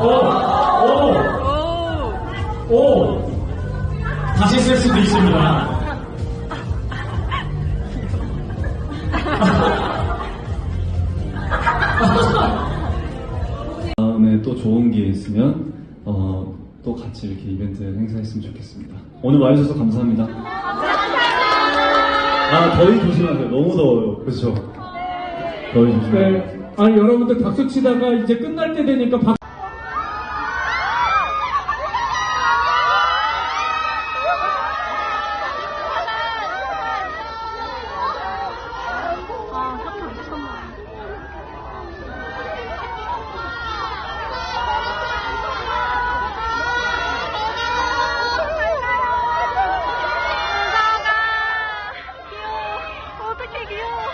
오, 오, 오, 다시 쓸 수도 있습니다. 다음에 또 좋은 기회 있으면 어, 또 같이 이렇게 이벤트 행사했으면 좋겠습니다. 오늘 와주셔서 감사합니다. 아 더위 조심하세요. 너무 더워요. 그렇죠. 더위 조심하세요. 네. 아 여러분들 박수 치다가 이제 끝날 때 되니까 박... 어떡해 귀여워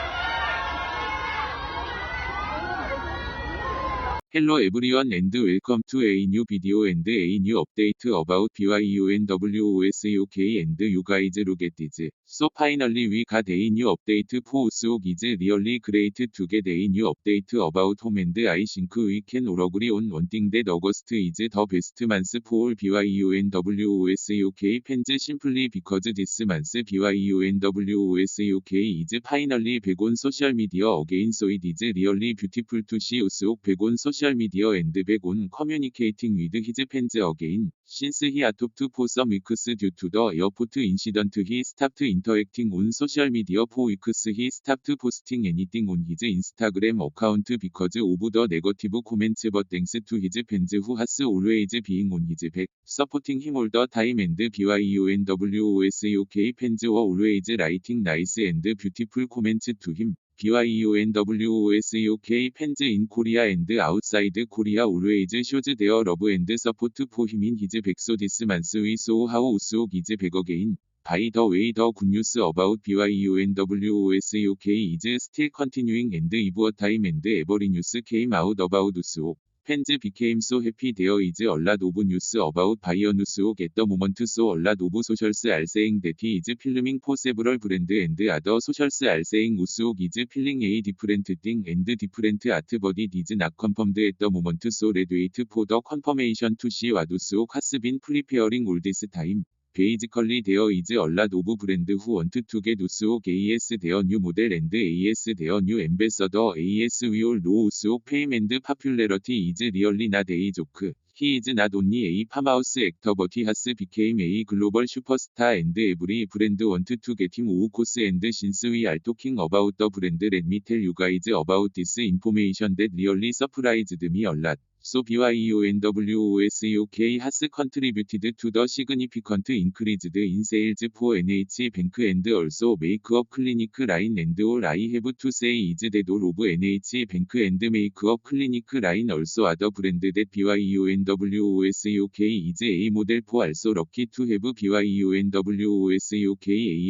Hello everyone and welcome to a new video and a new update about BYU and WOS UK and you guys look at this. So finally we got a new update for SOG is really great to get a new update about home and I think we can all agree on one thing that August is the best month for BYU and WOS UK fans simply because this month BYU and WOS UK is finally back on social media again so it is really beautiful to see SOG back on social 소셜미디어 앤드 백온 커뮤니케이팅 위드 히즈 팬즈 어게인 신스 히아톱투포서 위크스 듀투더 에어포트 인시던트 히 스탑트 인터액팅 온 소셜미디어 포 위크스 히 스탑트 포스팅 애니띵 온 히즈 인스타그램 어카운트 비커즈 오브 더 네거티브 코멘츠 버 땡스 투 히즈 팬즈 후 하스 올웨이즈 비잉 온 히즈 백 서포팅 힘올더 타임 앤드 BYEONWOSUK 팬즈 워 올웨이즈 라이팅 나이스 앤드 뷰티풀 코멘츠 투힘 BYUNWOSUK 팬즈 인 코리아 앤드 아웃사이드 코리아 올웨이즈 쇼즈 데어 러브 앤드 서포트 포 히민 히즈 백소디스 만스위 소우 하우 우스옥 이즈 백어게인 바이 더 웨이 더 굿뉴스 어바웃 BYUNWOSUK 이즈 스틸 컨티뉴잉 앤드 이브어 타임 앤드 에버리 뉴스 케임 아웃 어바웃 우스옥 팬즈 became so happy there is a lot of news about Bionuso at the moment so a lot of socials are saying that he is filming for several brand and other socials are saying Usog is feeling a different thing and different art but it is not confirmed at the moment so let wait for the confirmation to see what Usog has been preparing all this time. 베이지컬리 데어 이즈 얼라 어 노브 브랜드 후 원트 투게 누스옥 AS 데어 뉴 모델 앤드 AS 데어 뉴 엠베서더 AS 위올 노우스옥 페임 앤드 파퓰레러티 이즈 리얼리 나 데이 조크 히 이즈 나 돈니 에이 파마우스 액터 버티 하스 비케임 에이 글로벌 슈퍼스타 앤드 에브리 브랜드 원트 투 게팀 우우 코스 앤드 신스 위알 토킹 어바웃 더 브랜드 렛미 텔유 가이즈 어바웃 디스 인포메이션 댓 리얼리 서프라이즈드 미 얼랏 so BYONWOSUK has contributed to the significant increased in sales for NH Bank and also make up clinic line and all I have to say is that all of NH Bank and make up clinic line also are the brand that BYONWOSUK is a model for also lucky to have BYONWOSUK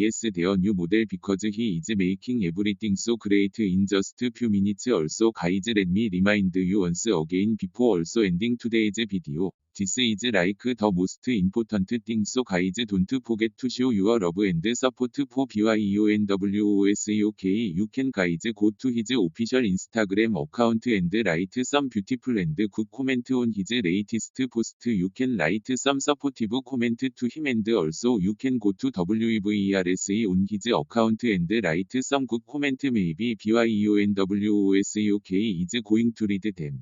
as their new model because he is making everything so great in just few minutes also guys let me remind you once again before to also ending today's video. This is like the most important thing so guys don't forget to show your love and support for BYEO and WOSUK. You can guys go to his official Instagram account and write some beautiful and good comment on his latest post. You can write some supportive comment to him and also you can go to WVRSA on his account and write some good comment maybe BYEO and WOSUK is going to read them.